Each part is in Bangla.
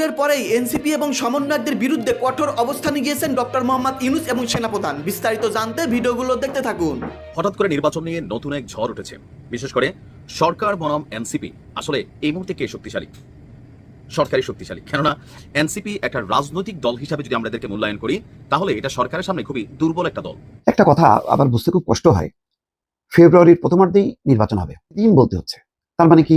দুপুরের পরেই এনসিপি এবং সমন্বয়কদের বিরুদ্ধে কঠোর অবস্থানে গিয়েছেন ডক্টর মোহাম্মদ ইউনুস এবং সেনাপ্রধান। বিস্তারিত জানতে ভিডিওগুলো দেখতে থাকুন। হঠাৎ করে নির্বাচন নিয়ে নতুন এক ঝড় উঠেছে। বিশেষ করে সরকার বনাম এনসিপি। আসলে এই মুহূর্তে কে শক্তিশালী? সরকারি শক্তিশালী। কেননা এনসিপি একটা রাজনৈতিক দল হিসাবে যদি আমরা এদেরকে মূল্যায়ন করি তাহলে এটা সরকারের সামনে খুবই দুর্বল একটা দল। একটা কথা আবার বুঝতে খুব কষ্ট হয়। ফেব্রুয়ারির প্রথমার্ধেই নির্বাচন হবে। দিন বলতে হচ্ছে। তার মানে কি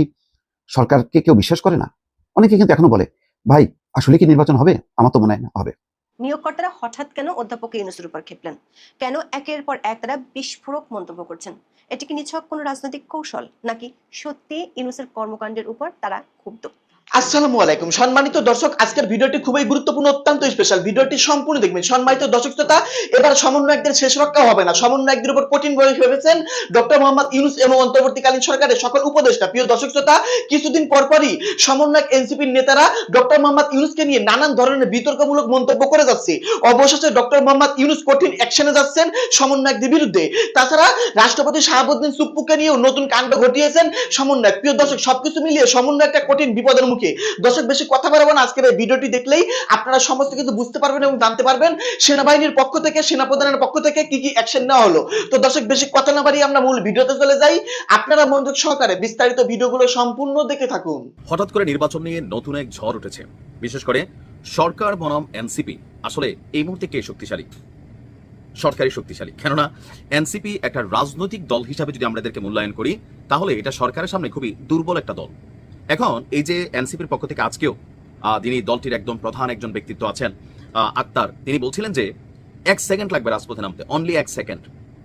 সরকারকে কেউ বিশ্বাস করে না? অনেকে কিন্তু এখনও বলে ভাই, আসলে কি নির্বাচন হবে? আমার তো মনে হয় না, হবে। নিয়োগকর্তারা হঠাৎ কেন অধ্যাপক ইউনুসের উপর ক্ষেপলেন কেন একের পর এক তারা বিস্ফোরক মন্তব্য করছেন? এটি কি নিছক কোন রাজনৈতিক কৌশল, নাকি সত্যি ইউনুসের কর্মকাণ্ডের উপর তারা ক্ষুব্ধ? আসসালামু আলাইকুম। সম্মানিত দর্শক, আজকের ভিডিওটি খুবই গুরুত্বপূর্ণ, অত্যন্ত স্পেশাল ভিডিওটি সম্পূর্ণ দেখবেন। সম্মানিত দর্শক শ্রোতা এবার সমন্বয়কদের শেষ রক্ষা হবে না। সমন্বয়কদের উপর কঠিন বলে ভেবেছেন ডক্টর মোহাম্মদ ইউনুস এবং অন্তর্বর্তীকালীন সরকারের সকল উপদেষ্টা। প্রিয় দর্শক শ্রোতা কিছুদিন পরপরই সমন্বয়ক এনসিপির নেতারা ডক্টর মোহাম্মদ ইউনুসকে নিয়ে নানান ধরনের বিতর্কমূলক মন্তব্য করে যাচ্ছে। অবশেষে ডক্টর মোহাম্মদ ইউনুস কঠিন অ্যাকশনে যাচ্ছেন সমন্বয়কদের বিরুদ্ধে। তাছাড়া রাষ্ট্রপতি শাহাবুদ্দিন সুপ্পুকে নিয়েও নতুন কাণ্ড ঘটিয়েছেন সমন্বয়ক। প্রিয় দর্শক, সবকিছু মিলিয়ে সমন্বয় একটা কঠিন বিপদের মুখে দর্শক, বেশি কথা বাড়াবো না। আজকের এই ভিডিওটি দেখলেই আপনারা সমস্ত কিছু বুঝতে পারবেন এবং জানতে পারবেন সেনাবাহিনীর পক্ষ থেকে, সেনাপ্রধানের পক্ষ থেকে কি কি অ্যাকশন নেওয়া হলো। তো দর্শক, বেশি কথা না বাড়িয়ে আমরা মূল ভিডিওতে চলে যাই। আপনারা মনোযোগ সহকারে বিস্তারিত ভিডিওগুলো সম্পূর্ণ দেখে থাকুন। হঠাৎ করে নির্বাচন নিয়ে নতুন এক ঝড় উঠেছে। বিশেষ করে সরকার বনাম এনসিপি। আসলে এই মুহূর্তে কে শক্তিশালী? সরকারি শক্তিশালী। কেননা, এনসিপি একটা রাজনৈতিক দল হিসাবে যদি আমরা এদেরকে মূল্যায়ন করি, তাহলে এটা সরকারের সামনে খুবই দুর্বল একটা দল। এখন এই যে এনসিপির পক্ষ থেকে আজকেও যিনি দলটির একদম প্রধান একজন ব্যক্তিত্ব আছেন আক্তার। তিনি বলছিলেন যে, এক সেকেন্ড লাগবে রাজপথে নামতে অনলি এক সেকেন্ড।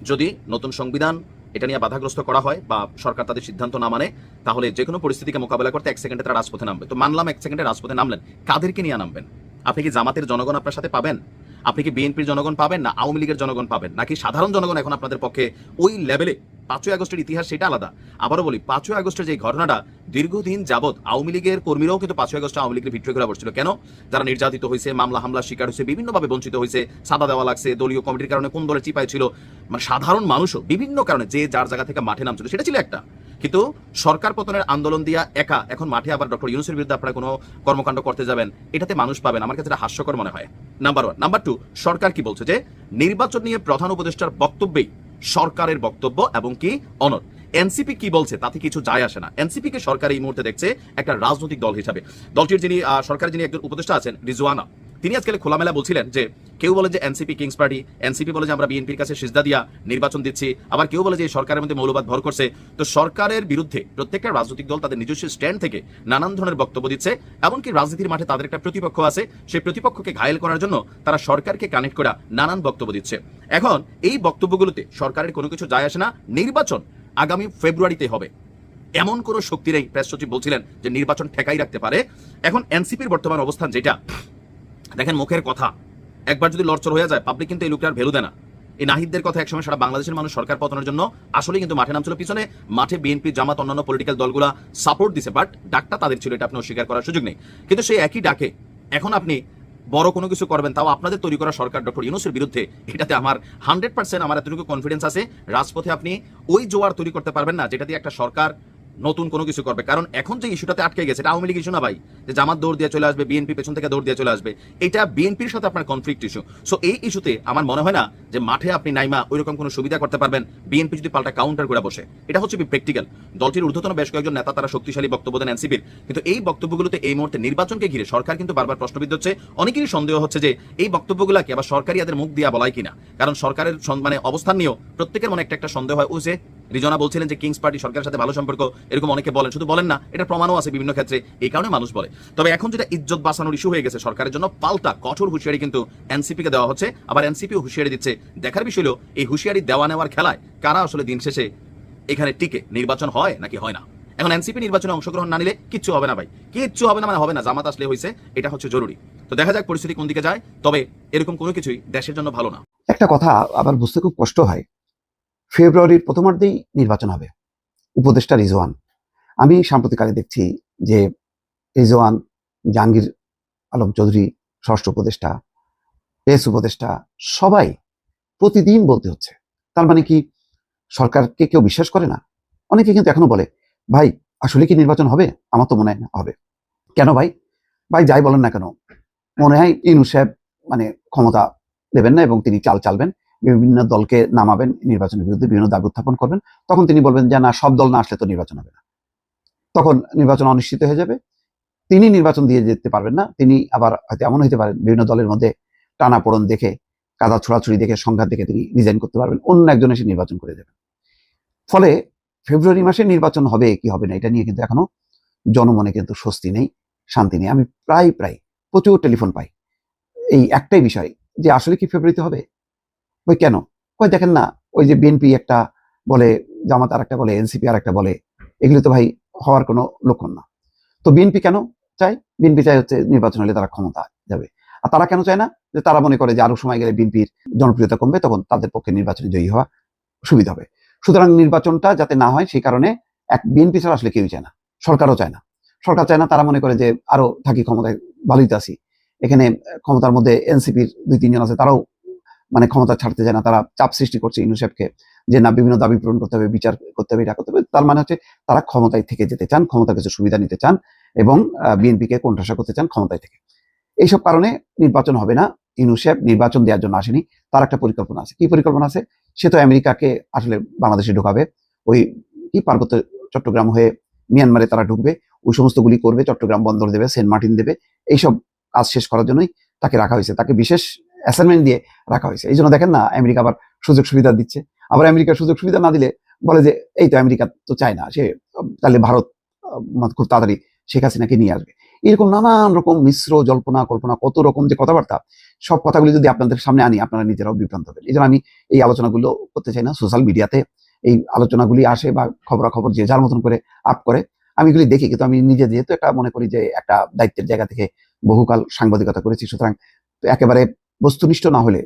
যদি নতুন সংবিধান এটা নিয়ে বাধাগ্রস্ত করা হয় বা সরকার তাদের সিদ্ধান্ত না মানে তাহলে যে কোনো পরিস্থিতিকে মোকাবেলা করতে এক সেকেন্ডে তারা রাজপথে নামবে। তো মানলাম এক সেকেন্ডে রাজপথে নামলেন। কাদেরকে নিয়ে নামবেন? আপনি কি জামাতের জনগণ আপনার সাথে পাবেন? আপনি কি বিএনপির জনগণ পাবেন না আওয়ামী লীগের জনগণ পাবেন? নাকি সাধারণ জনগণ এখন আপনাদের পক্ষে ওই লেভেলে? পাঁচই আগস্টের ইতিহাস সেটা আলাদা। আবারও বলি, পাঁচই আগস্টের যে ঘটনাটা, দীর্ঘদিন যাবৎ আওয়ামী লীগের কর্মীরাও কিন্তু পাঁচই আগস্টে আওয়ামী লীগের ভিক্টোরি করে বসছিল। কেন? যারা নির্যাতিত হয়েছে, মামলা হামলা শিকার হয়েছে, বিভিন্নভাবে বঞ্চিত হয়েছে, সাদা দেওয়া লাগছে, দলীয় কমিটির কারণে কোন দলের চিপায় ছিল। মানে সাধারণ মানুষও বিভিন্ন কারণে যে যার জায়গা থেকে মাঠে নামছিল, সেটা ছিল একটা। কিন্তু সরকার পতনের আন্দোলন দিয়া একা এখন মাঠে আবার ডক্টর ইউনুসের বিরুদ্ধে আপনারা কোনো কর্মকাণ্ড করতে যাবেন, এটাতে মানুষ পাবেন। আমার কাছে এটা হাস্যকর মনে হয়। নাম্বার ওয়ান নাম্বার টু সরকার কি বলছে যে, নির্বাচন নিয়ে প্রধান উপদেষ্টার বক্তব্যেই সরকারের বক্তব্য এবং কি অনর। এনসিপি কি বলছে তাতে কিছু যায় আসে না। এনসিপি কে সরকার এই মুহূর্তে দেখছে একটা রাজনৈতিক দল হিসাবে। দলটির যিনি সরকারের যিনি একজন উপদেষ্টা আছেন, রিজওয়ানা তিনি আজকে খোলামেলা বলছিলেন যে, কেউ বলে যে এনসিপি কিংস পার্টি, এনসিপি বলে যে আমরা বিএনপির কাছে সিজদা দিয়া নির্বাচন দিচ্ছি, আবার কেউ বলে যে সরকারের মধ্যে মৌলবাদ ভর করছে। তো সরকারের বিরুদ্ধে প্রত্যেকটা রাজনৈতিক দল তাদের নিজস্ব স্ট্যান্ড থেকে নানান ধরনের বক্তব্য দিচ্ছে, এমনকি রাজনীতির মাঠে তাদের একটা প্রতিপক্ষ আছে সেই প্রতিপক্ষকে ঘায়েল করার জন্য তারা সরকারকে কানেক্ট করা নানান বক্তব্য দিচ্ছে। এখন এই বক্তব্যগুলোতে সরকারের কোনো কিছু যায় আসে না, নির্বাচন আগামী ফেব্রুয়ারিতে হবে। এমন কোনো শক্তি নেই, প্রেস সচিব বলছিলেন যে নির্বাচন ঠেকাই রাখতে পারে। এখন এনসিপির বর্তমান অবস্থান যেটা দেখেন মুখের কথা। একবার যদি লড়চড় হয়ে যায় পাবলিক কিন্তু এই লোকটার ভ্যালু দেয় না। এই নাহিদদের কথা একসময় সারা বাংলাদেশের মানুষ সরকার পতনের জন্য আসলে কিন্তু মাঠে নামছিল। পিছনে মাঠে বিএনপি জামাত, অন্যান্য পলিটিক্যাল দলগুলা সাপোর্ট দিছে বাট ডাকটা তাদের ছিল, এটা আপনি অস্বীকার করার সুযোগ নেই। কিন্তু সেই একই ডাকে এখন আপনি বড় কোনো কিছু করবেন, তাও আপনাদের তৈরি করা সরকার ডক্টর ইউনুসের বিরুদ্ধে, এটাতে আমার হান্ড্রেড পার্সেন্ট আমার এতটুকু কনফিডেন্স আছে। রাজপথে আপনি ওই জোয়ার তৈরি করতে পারবেন না, যেটা দিয়ে একটা সরকার নতুন কোনো কিছু করবে। কারণ এখন যে ইস্যুটাতে আটকে গেছে, এটা আওয়ামী লীগ ইস্যু না ভাই। যে জামাত দৌড় দিয়ে চলে আসবে, বিএনপি পেছন থেকে দৌড় দিয়ে চলে আসবে, এটা বিএনপির সাথে আপনার কনফ্লিক্ট ইস্যু সো এই ইস্যুতে আমার মনে হয় না যে মাঠে আপনি নাইমা ওইরকম কোনো সুবিধা করতে পারবেন, বিএনপি যদি পাল্টা কাউন্টার করে বসে। এটা হচ্ছে প্র্যাকটিক্যাল দলটির ঊর্ধ্বতন বেশ কয়েকজন নেতা, তারা শক্তিশালী বক্তব্য দেন এনসিপির। কিন্তু এই বক্তব্যগুলোতে এই মুহূর্তে নির্বাচনকে ঘিরে সরকার কিন্তু বারবার প্রশ্নবিদ্ধ হচ্ছে। অনেকেরই সন্দেহ হচ্ছে যে এই বক্তব্যগুলোকে আবার সরকারি এদের মুখ দিয়া বলাই কিনা। কারণ সরকারের মানে অবস্থান নিয়েও প্রত্যেকের মনে একটা একটা সন্দেহ হয়, ও যে রিজনা বলছিলেন যে কিংস পার্টি সরকারের সাথে ভালো সম্পর্ক, এরকম অনেকে বলেন। শুধু বলেন না, এটা প্রমাণও আছে বিভিন্ন ক্ষেত্রে, এই কারণে মানুষ বলে। তবে এখন যেটা ইজ্জত বাঁচানোর ইস্যু হয়ে গেছে সরকারের জন্য, পাল্টা, কঠোর হুঁশিয়ারি কিন্তু এনসিপি কে দেওয়া হচ্ছে। আবার এনসিপি হুঁশিয়ারি দিচ্ছে। দেখার বিষয় হলো, এই হুঁশিয়ারি দেওয়া নেওয়ার খেলায় কারা আসলে দিন শেষে এখানে টিকে? নির্বাচন হয় নাকি হয় না? এখন এনসিপি নির্বাচনে অংশগ্রহণ না নিলে কিচ্ছু হবে না ভাই। কিচ্ছু হবে না মানে হবে না, জামাত আসলে হয়েছে এটা হচ্ছে জরুরি। তো দেখা যাক পরিস্থিতি কোন দিকে যায়, তবে এরকম কোনো কিছুই দেশের জন্য ভালো না। একটা কথা আবার বুঝতে খুব কষ্ট হয়। ফেব্রুয়ারির প্রথমার্ধেই নির্বাচন হবে। উপদেষ্টা রিজওয়ান। আমি সাম্প্রতিককালে দেখছি যে রিজওয়ান জাহাঙ্গীর আলম চৌধুরী, ষষ্ঠ উপদেষ্টা পেস উপদেষ্টা, সবাই প্রতিদিন বলতে হচ্ছে। তার মানে কি সরকারকে কেউ বিশ্বাস করে না? অনেকে কিন্তু এখনও বলে, ভাই, আসলে কি নির্বাচন হবে? আমার তো মনে হয় হবে। কেন ভাই? ভাই, যাই বলেন না কেন, মনে হয় ইনু সাহেব মানে ক্ষমতা দেবেন না এবং তিনি চাল চালবেন। বিভিন্ন দলকে নামাবেন, নির্বাচনের বিরুদ্ধে বিভিন্ন দাবি উত্থাপন করবেন, তখন তিনি বলবেন যে, না, সব দল না আসলে তো নির্বাচন হবে না। তখন নির্বাচন অনিশ্চিত হয়ে যাবে। তিনি নির্বাচন দিয়ে যেতে পারবেন না, তিনি আবার হয়তো এমন হইতে পারেন, বিভিন্ন দলের মধ্যে টানা টানাপোড়ন দেখে, কাদা ছোড়াছুড়ি দেখে, সংঘাত দেখে তিনি রিজাইন করতে পারবেন, অন্য একজন এসে নির্বাচন করে দেবেন। ফলে ফেব্রুয়ারি মাসে নির্বাচন হবে কি হবে না, এটা নিয়ে কিন্তু এখনও জনমনে কিন্তু স্বস্তি নেই, শান্তি নেই। আমি প্রায় প্রায় প্রচুর টেলিফোন পাই। এই একটাই বিষয় যে, আসলে কি ফেব্রুয়ারিতে হবে? ওই কেন? ওই দেখেন না, ওই যে বিএনপি একটা বলে, জামাত আর একটা বলে এনসিপি আর একটা বলে, এগুলো তো ভাই হওয়ার কোনো লক্ষণ না। তো বিএনপি কেন চায়? বিএনপি চায় হচ্ছে নির্বাচন হলে তারা ক্ষমতা যাবে। আর তারা কেন চায় না? যে তারা মনে করে যে আরও সময় গেলে বিএনপির জনপ্রিয়তা কমবে, তখন তাদের পক্ষে নির্বাচনে জয়ী হওয়া সুবিধা হবে। সুতরাং নির্বাচনটা যাতে না হয়, সেই কারণে এক বিএনপি ছাড়া আসলে কেউই চায় না। সরকারও চায় না। সরকার চায় না, তারা মনে করে যে আরও থাকি ক্ষমতায় ভালোই তো আছি। এখানে ক্ষমতার মধ্যে এনসিপির দুই তিনজন আছে, তারাও মানে ক্ষমতা ছাড়তে চায় না, তারা চাপ সৃষ্টি করছে ইউনুসেফকে যে না, বিভিন্ন দাবি পূরণ করতে হবে, বিচার করতে হবে, এটা করতে হবে। তার মানে হচ্ছে তারা ক্ষমতায় থেকে যেতে চান ক্ষমতার কিছু সুবিধা নিতে চান এবং বিএনপিকে কোণঠাসা করতে চান ক্ষমতায় থেকে। এইসব কারণে নির্বাচন হবে না, ইউনুসেফ নির্বাচন দেওয়ার জন্য আসেনি, তার একটা পরিকল্পনা আছে। কি পরিকল্পনা আছে? সে তো আমেরিকাকে আসলে বাংলাদেশে ঢোকাবে, ওই কি পার্বত্য চট্টগ্রাম হয়ে মিয়ানমারে তারা ঢুকবে, ওই সমস্ত গুলি করবে, চট্টগ্রাম বন্দর দেবে, সেন্ট মার্টিন দেবে, এইসব কাজ শেষ করার জন্যই তাকে রাখা হয়েছে। তাকে বিশেষ অ্যাসাইনমেন্ট দিয়ে রাখা হয়েছে। এই জন্য দেখেন না আমেরিকা আবার সুযোগ সুবিধা দিচ্ছে। আবার আমেরিকা সুযোগ সুবিধা না দিলে বলে যে, এই তো আমেরিকা তো চায় না, সে, তাহলে ভারত খুব তাড়াতাড়ি শেখ হাসিনাকে নিয়ে আসবে। এরকম নানান রকম মিশ্র জল্পনা, কল্পনা, কত রকম যে কথাবার্তা, সব কথাগুলি যদি আপনাদের সামনে আনি, আপনারা নিজেরাও বিভ্রান্ত হবেন। এই আমি এই আলোচনাগুলো করতে চাই না। সোশ্যাল মিডিয়াতে এই আলোচনাগুলি আসে বা খবরাখবর যে যার মতন করে আপ করে, আমি এগুলি দেখি। কিন্তু আমি নিজে যেহেতু একটা মনে করি যে একটা দায়িত্বের জায়গা থেকে বহুকাল সাংবাদিকতা করেছি, সুতরাং একেবারে বস্তুনিষ্ঠ না হলে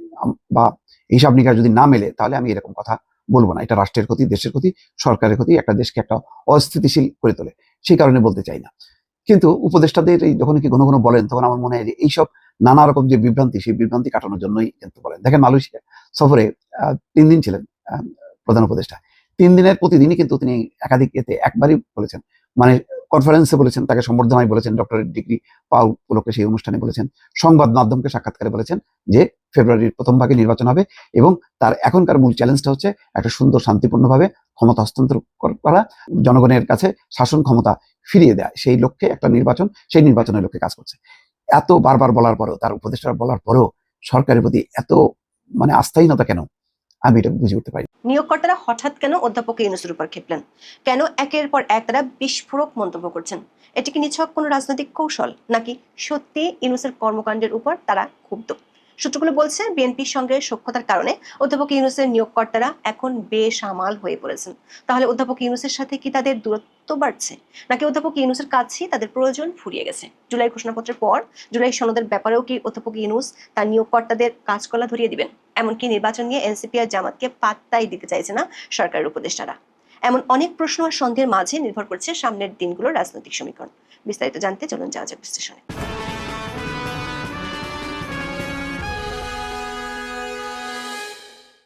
বা হিসাব নিকাশ যদি না মেলে, তাহলে আমি এরকম কথা বলব না। এটা রাষ্ট্রের ক্ষতি, দেশের ক্ষতি, সরকারের ক্ষতি, একটা দেশকে একটা অস্থিতিশীল করে তোলে। সেই কারণে বলতে চাই না। কিন্তু উপদেষ্টাদের এই যখন কি ঘন ঘন বলেন, তখন আমার মনে হয় যে এইসব নানা রকম যে বিভ্রান্তি, সেই বিভ্রান্তি কাটানোর জন্যই কিন্তু বলেন। দেখেন, মালয়েশিয়া সফরে তিন দিন ছিলেন প্রধান উপদেষ্টা। তিন দিনের প্রতিদিনই কিন্তু তিনি একাধিক এতে একবারই বলেছেন। মানে কনফারেন্সে বলেছেন, তাকে সম্বর্ধনায় বলেছেন ডক্টরেট ডিগ্রি পাওয়া সেই অনুষ্ঠানে বলেছেন, সংবাদ মাধ্যমকে সাক্ষাৎকারে বলেছেন যে ফেব্রুয়ারির প্রথম ভাগে নির্বাচন হবে এবং তার এখনকার মূল চ্যালেঞ্জটা হচ্ছে একটা সুন্দর শান্তিপূর্ণভাবে ক্ষমতা হস্তান্তর করা জনগণের কাছে শাসন ক্ষমতা ফিরিয়ে দেয়, সেই লক্ষ্যে একটা নির্বাচন, সেই নির্বাচনের লক্ষ্যে কাজ করছে। এত বারবার বলার পরেও, তার উপদেষ্টা বলার পরেও সরকারের প্রতি এত মানে আস্থাহীনতা কেন? আমি এটা বুঝে উঠতে পারি। নিয়োগকর্তারা হঠাৎ কেন অধ্যাপক ইউনুসের উপর ক্ষেপলেন কেন একের পর এক তারা বিস্ফোরক মন্তব্য করছেন? এটি কি নিছক কোনো রাজনৈতিক কৌশল? নাকি সত্যি ইউনুসের কর্মকাণ্ডের উপর তারা ক্ষুব্ধ? সূত্রগুলো বলছে, বিএনপির সঙ্গে সখ্যতার কারণে অধ্যাপক ইউনুসের নিয়োগকর্তারা এখন বেসামাল হয়ে পড়েছেন। তাহলে অধ্যাপক ইউনুসের সাথে কি তাদের দূরত্ব বাড়ছে? নাকি অধ্যাপক ইউনুসের কাছেই তাদের প্রয়োজন ফুরিয়ে গেছে? জুলাই ঘোষণাপত্রের পর জুলাই সনদের ব্যাপারেও কি অধ্যাপক ইউনুস তার নিয়োগকর্তাদের কাজকলা ধরিয়ে দিবেন? এমনকি নির্বাচন নিয়ে এনসিপি আর জামাতকে পাত্তাই দিতে চাইছে না সরকারের উপদেষ্টারা। এমন অনেক প্রশ্ন আর সন্দেহের মাঝে নির্ভর করছে সামনের দিনগুলোর রাজনৈতিক সমীকরণ। বিস্তারিত জানতে চলুন যাওয়া যাক বিশ্লেষণে।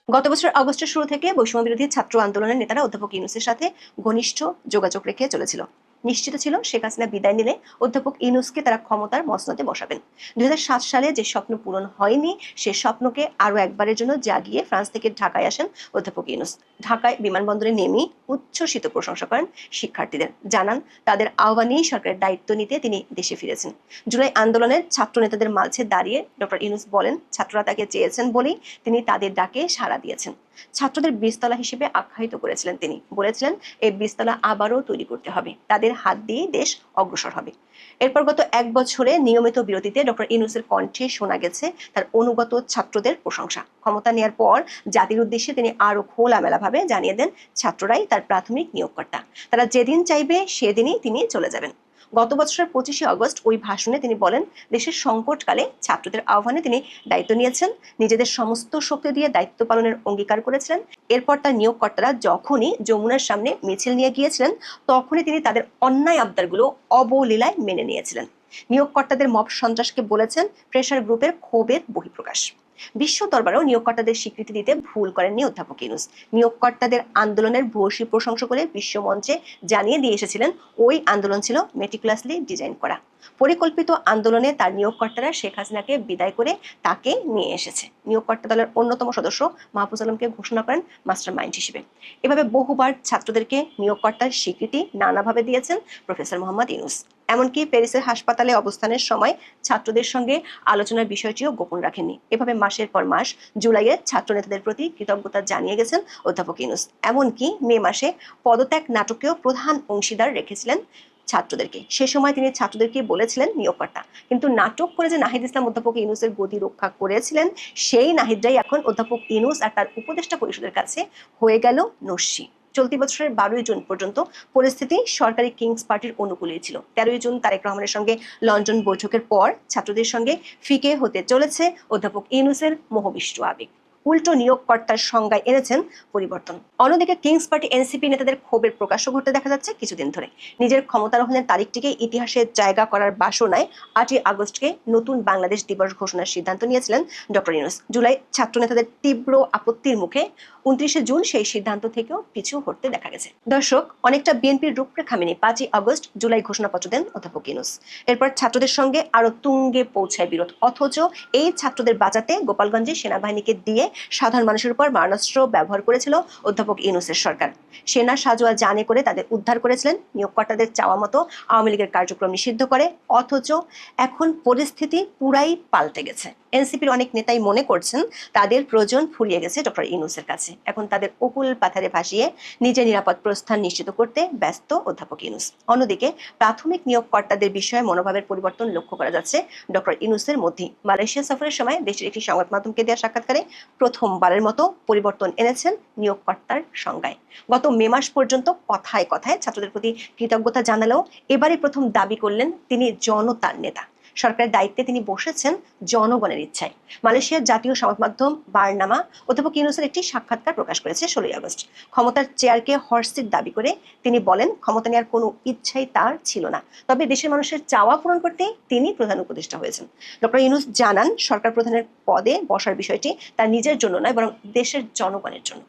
গত বছর অগস্টের শুরু থেকে বৈষম্য বিরোধী ছাত্র আন্দোলনের নেতারা অধ্যাপক ইউনুসের সাথে ঘনিষ্ঠ যোগাযোগ রেখে চলেছিল। নিশ্চিত ছিল শেখ হাসিনা বিদায় নিলে অধ্যাপক ইনুসকে তারা ক্ষমতার মসনদে বসাবেন। দুই সালে যে স্বপ্ন পূরণ হয়নি, সে স্বপ্নকে আরও একবারের জন্য জাগিয়ে ফ্রান্স থেকে ঢাকায় আসেন অধ্যাপক ইনুস ঢাকায় বিমানবন্দরে নেমেই উচ্ছ্বসিত প্রশংসা করেন শিক্ষার্থীদের। জানান, তাদের আহ্বানেই সরকারের দায়িত্ব নিতে তিনি দেশে ফিরেছেন। জুলাই আন্দোলনের ছাত্র নেতাদের মাঝে দাঁড়িয়ে ডক্টর ইনুস বলেন, ছাত্ররা তাকে চেয়েছেন বলেই তিনি তাদের ডাকে সাড়া দিয়েছেন। ছাত্রদের বীজতলা হিসেবে আখ্যায়িত করেছিলেন তিনি। বলেছিলেন, এই বীজতলা আবারও তৈরি করতে হবে। তাদের হাত দিয়েই দেশ অগ্রসর হবে। এরপর গত এক বছরে নিয়মিত বিরতিতে ডক্টর ইউনুসের কণ্ঠে শোনা গেছে তার অনুগত ছাত্রদের প্রশংসা। ক্ষমতা নেয়ার পর জাতির উদ্দেশ্যে তিনি আরও খোলামেলাভাবে জানিয়ে দেন, ছাত্ররাই তার প্রাথমিক নিয়োগকর্তা। তারা যেদিন চাইবে, সেদিনই তিনি চলে যাবেন। গত বছরের পঁচিশে অগস্ট ওই ভাষণে তিনি বলেন, দেশের সংকটকালে ছাত্রদের আহ্বানে তিনি দায়িত্ব নিয়েছেন। নিজেদের সমস্ত শক্তি দিয়ে দায়িত্ব পালনের অঙ্গীকার করেছিলেন। এরপর তার নিয়োগকর্তারা যখনই যমুনার সামনে মিছিল নিয়ে গিয়েছিলেন, তখনই তিনি তাদের অন্যায় আবদারগুলো অবলীলায় মেনে নিয়েছিলেন। নিয়োগকর্তাদের মব সন্ত্রাসকে বলেছেন প্রেশার গ্রুপের ক্ষোভের বহিঃপ্রকাশ। বিশ্ব দরবারেও নিয়োগকর্তাদের স্বীকৃতি দিতে ভুল করেননি অধ্যাপক ইউনুস। নিয়োগকর্তাদের আন্দোলনের ভূয়সী প্রশংসা করে বিশ্বমঞ্চে জানিয়ে দিয়ে এসেছিলেন, ওই আন্দোলন ছিল মেটিকুলাসলি ডিজাইন করা। পরিকল্পিত আন্দোলনে তার নিয়োগকর্তারা শেখ হাসিনাকে বিদায় করে তাকে নিয়ে এসেছে। নিয়োগকর্তা দলের অন্যতম সদস্য মাহফুজ আলমকে ঘোষণা করেন মাস্টার মাইন্ড হিসেবে। এভাবে বহুবার ছাত্রদেরকে নিয়োগকর্তার স্বীকৃতি নানাভাবে দিয়েছেন প্রফেসর মোহাম্মদ ইউনুস। এমনকি প্যারিসের হাসপাতালে অবস্থানের সময় ছাত্রদের সঙ্গে আলোচনার বিষয়টিও গোপন রাখেননি। এভাবে মাসের পর মাস জুলাইয়ে ছাত্র নেতাদের প্রতি কৃতজ্ঞতা জানিয়ে গেছেন অধ্যাপক ইউনুস। এমনকি মে মাসে পদত্যাগ নাটকেও প্রধান অংশীদার রেখেছিলেন ছাত্রদেরকে। সে সময় তিনি ছাত্রদেরকে বলেছিলেন নিয়োগকর্তা। কিন্তু নাটক করে যে নাহিদ ইসলাম অধ্যাপক ইউনুসের গতি রক্ষা করেছিলেন, সেই নাহিদরাই এখন অধ্যাপক ইউনুস আর তার উপদেষ্টা পরিষদের কাছে হয়ে গেল নস্যি। চলতি বছরের বারোই জুন পর্যন্ত পরিস্থিতি সরকারি কিংস পার্টির অনুকূলেই ছিল। তেরোই জুন তারেক রহমানের সঙ্গে লন্ডন বৈঠকের পর ছাত্রদের সঙ্গে ফিকে হতে চলেছে অধ্যাপক ইউনুসের মোহবিষ্ট আবেগ। উল্টো নিয়োগকর্তার সংজ্ঞায় এনেছেন পরিবর্তন। অন্যদিকে কিংস পার্টি এনসিপি নেতাদের ক্ষোভের প্রকাশ্য ঘটতে দেখা যাচ্ছে কিছুদিন ধরে। নিজের ক্ষমতারোহণের তারিখটিকে ইতিহাসে জায়গা করার বাসনায় আটই আগস্টকে নতুন বাংলাদেশ দিবস ঘোষণার সিদ্ধান্ত নিয়েছিলেন ডক্টর ইউনুস। জুলাই ছাত্র নেতাদের তীব্র আপত্তির মুখে উনত্রিশে জুন সেই সিদ্ধান্ত থেকেও পিছু হটতে দেখা গেছে। দর্শক, অনেকটা বিএনপির রূপরেখা মেনে পাঁচই আগস্ট জুলাই ঘোষণাপত্র দেন অধ্যাপক ইউনুস। এরপর ছাত্রদের সঙ্গে আরও তুঙ্গে পৌঁছায় বিরোধ। অথচ এই ছাত্রদের বাঁচাতে গোপালগঞ্জে সেনাবাহিনীকে দিয়ে সাধারণ মানুষের উপর মারণাস্ত্র ব্যবহার করেছিল অধ্যাপক ইউনুসের সরকার। সেনা সাজোয়া জানে করে তাদের উদ্ধার করেছিলেন, নিয়োগকর্তাদের চাওয়া মতো আওয়ামী লীগের কার্যক্রম নিষিদ্ধ করে, অথচ এখন পরিস্থিতি পুরাই পাল্টে গেছে। এনসিপির অনেক নেতাই মনে করছেন তাদের প্রয়োজন ফুরিয়ে গেছে ডক্টর ইউনুসের কাছে। এখন তাদের অকুল পাথারে ভাসিয়ে নিজের নিরাপদ প্রস্থান নিশ্চিত করতে ব্যস্ত অধ্যাপক ইউনুস। অন্যদিকে প্রাথমিক নিয়োগকর্তাদের বিষয়ে মনোভাবের পরিবর্তন লক্ষ্য করা যাচ্ছে ডক্টর ইউনুসের মধ্যে। মালয়েশিয়া সফরের সময় দেশের একটি সংবাদ মাধ্যমকে দেওয়া সাক্ষাৎকারে প্রথমবারের মতো পরিবর্তন এনেছেন নিয়োগকর্তার সংজ্ঞায়। গত মে মাস পর্যন্ত কথায় কথায় ছাত্রদের প্রতি কৃতজ্ঞতা জানালেও এবারে প্রথম দাবি করলেন তিনি জনতার নেতা। সরকারের দায়িত্বে তিনি বসেছেন জনগণের ইচ্ছায়। মালয়েশিয়ার জাতীয় সংবাদ মাধ্যম বারনামা অধ্যাপক ইউনুসের একটি সাক্ষাৎকার প্রকাশ করেছে ষোলোই আগস্ট। ক্ষমতার চেয়ারকে হর্সিট দাবি করে তিনি বলেন, ক্ষমতা নেওয়ার কোনো ইচ্ছাই তার ছিল না। তবে দেশের মানুষের চাওয়া পূরণ করতে তিনি প্রধান উপদেষ্টা হয়েছেন। ডক্টর ইউনুস জানান, সরকার প্রধানের পদে বসার বিষয়টি তার নিজের জন্য নয়, বরং দেশের জনগণের জন্য।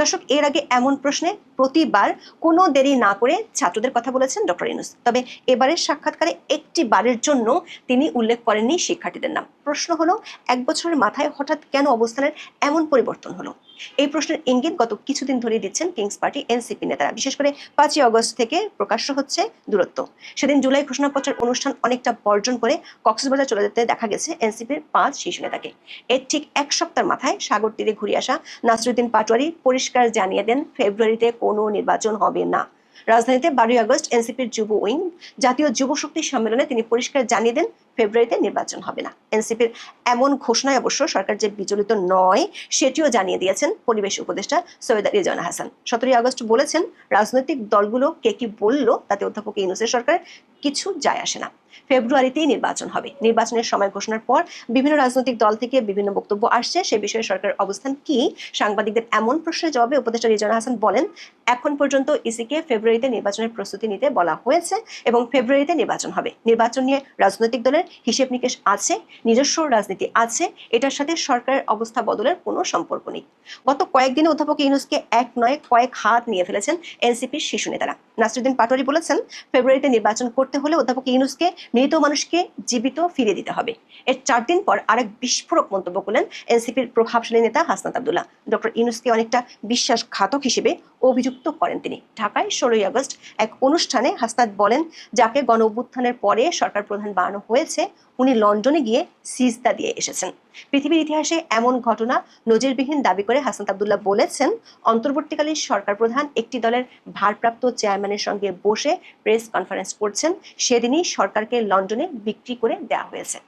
দর্শক, এর আগে এমন প্রশ্নে প্রতিবার কোনো দেরি না করে ছাত্রদের কথা বলেছেন ডক্টর ইনুস তবে এবারের সাক্ষাৎকারে একটি বারের জন্য তিনি উল্লেখ করেননি শিক্ষার্থীদের নাম। প্রশ্ন হলো, এক বছরের মাথায় হঠাৎ কেন অবস্থানের এমন পরিবর্তন হলো? এই প্রশ্নের ইঙ্গিত গত কিছুদিন ধরে দিচ্ছেন কিংস পার্টি এনসিপি নেতারা। বিশেষ করে পাঁচই অগস্ট থেকে প্রকাশ্য হচ্ছে দূরত্ব। সেদিন জুলাই ঘোষণাপত্রের অনুষ্ঠান অনেকটা বর্জন করে কক্সবাজার চলে যেতে দেখা গেছে এনসিপির পাঁচ শীর্ষ নেতাকে। এর ঠিক এক সপ্তাহের মাথায় সাগর তীরে ঘুরে আসা নাসরুদ্দিন পাটোয়ারি পরিষ্কার জানিয়ে দেন, ফেব্রুয়ারিতে কোনো নির্বাচন হবে না। রাজধানীতে বারোই আগস্ট এনসিপির যুব উইং জাতীয় যুব শক্তি সম্মেলনে তিনি পরিষ্কার জানিয়ে দেন ফেব্রুয়ারিতে নির্বাচন হবে না। এনসিপির এমন ঘোষণায় অবশ্য সরকার যে বিচলিত নয়, সেটিও জানিয়ে দিয়েছেন পরিবেশ উপদেষ্টা সৈয়দ রিজওয়ানা হাসান। সতেরোই আগস্ট বলেছেন, রাজনৈতিক দলগুলো কে কি বলল তাতে অধ্যাপক ইউনুসের সরকারের কিছু যায় আসে না। ফেব্রুয়ারিতেই নির্বাচন হবে। নির্বাচনের সময় ঘোষণার পর বিভিন্ন রাজনৈতিক দল থেকে বিভিন্ন বক্তব্য আসছে। সে বিষয়ে সরকারের অবস্থান কি? সাংবাদিকদের এমন প্রশ্নের জবাবে উপদেষ্টা রিজওয়ানা হাসান বলেন, এখন পর্যন্ত ইসিকে ফেব্রুয়ারিতে নির্বাচনের প্রস্তুতি নিতে বলা হয়েছে এবং ফেব্রুয়ারিতে নির্বাচন হবে। নির্বাচন নিয়ে রাজনৈতিক দলের হিসেব নিকেশ আছে, নিজস্ব রাজনীতি আছে, এটার সাথে সরকারের অবস্থা বদলের কোনো সম্পর্ক নেই। গত কয়েকদিনে অধ্যাপক ইউনুসকে এক নয় কয়েক হাত নিয়ে ফেলেছেন এনসিপির শীর্ষ নেতারা। নাসরুদ্দিন পাটোয়ারি বলেছেন, ফেব্রুয়ারিতে নির্বাচন করতে হলে অধ্যাপক ইউনুসকে মৃত মানুষকে জীবিত ফিরিয়ে দিতে হবে। এর চার দিন পর আরেক বিস্ফোরক মন্তব্য করলেন এনসিপির প্রভাবশালী নেতা হাসনাত আবদুল্লাহ। ডক্টর ইউনুসকে অনেকটা বিশ্বাসঘাতক হিসেবে অভিযুক্ত করেন তিনি। ঢাকায় ষোলোই আগস্ট এক অনুষ্ঠানে হাসনাত বলেন, যাকে গণ অভ্যুত্থানের পরে সরকার প্রধান বানানো হয়েছে উনি লন্ডনে গিয়ে সিজদা দিয়ে এসেছেন। পৃথিবীর ইতিহাসে এমন ঘটনা নজিরবিহীন দাবি করে হাসান আবদুল্লাহ বলেছেন, অন্তর্বর্তীকালীন সরকার প্রধান একটি দলের ভারপ্রাপ্ত চেয়ারম্যানের সঙ্গে বসে প্রেস কনফারেন্স করছেন, সেদিনই সরকারকে লন্ডনে বিক্রি করে দেওয়া হয়েছে।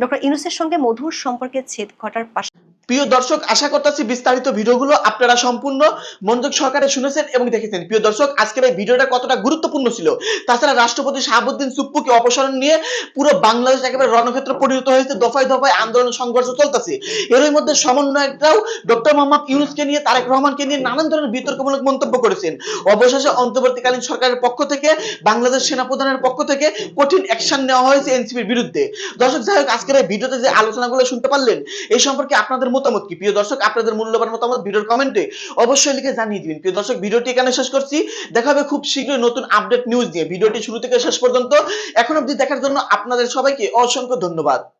ডক্টর ইনুসের সঙ্গে মধুর সম্পর্কে ছেদ ঘটার পাশাপাশি প্রিয় দর্শক, আশা করতেছি বিস্তারিত ভিডিওগুলো আপনারা সম্পূর্ণ মনোযোগ সহকারে শুনেছেন এবং দেখেছেন। প্রিয় দর্শক, আজকের এই ভিডিওটা কতটা গুরুত্বপূর্ণ ছিল? তাছাড়া রাষ্ট্রপতি শাহাবুদ্দিন সুপ্পুকে অপসারণ নিয়ে পুরো বাংলাদেশ একেবারে রণক্ষেত্র পরিণত হয়েছে, দফায় দফায় আন্দোলন সংঘর্ষ চলতেছে। এরই মধ্যে সমন্বয়করাও ডক্টর মোহাম্মদ ইউনুসকে নিয়ে, তারেক রহমানকে নিয়ে নানান ধরনের বিতর্কমূলক মন্তব্য করেছেন। অবশেষে অন্তর্বর্তীকালীন সরকারের পক্ষ থেকে, বাংলাদেশ সেনাপ্রধানের পক্ষ থেকে কঠিন অ্যাকশন নেওয়া হয়েছে এনসিপির বিরুদ্ধে। দর্শক, যাই হোক, আজকের এই ভিডিওতে যে আলোচনাগুলো শুনতে পারলেন এই সম্পর্কে আপনাদের মতামত কি? প্রিয় দর্শক, আপনাদের মূল্যবান মতামত ভিডিওর কমেন্টে অবশ্যই লিখে জানিয়ে দিবেন। প্রিয় দর্শক, ভিডিওটি এখানে শেষ করছি। দেখাবে খুব শীঘ্রই নতুন আপডেট নিউজ নিয়ে। ভিডিওটি শুরু থেকে শেষ পর্যন্ত এখন অবধি দেখার জন্য আপনাদের সবাইকে অসংখ্য ধন্যবাদ।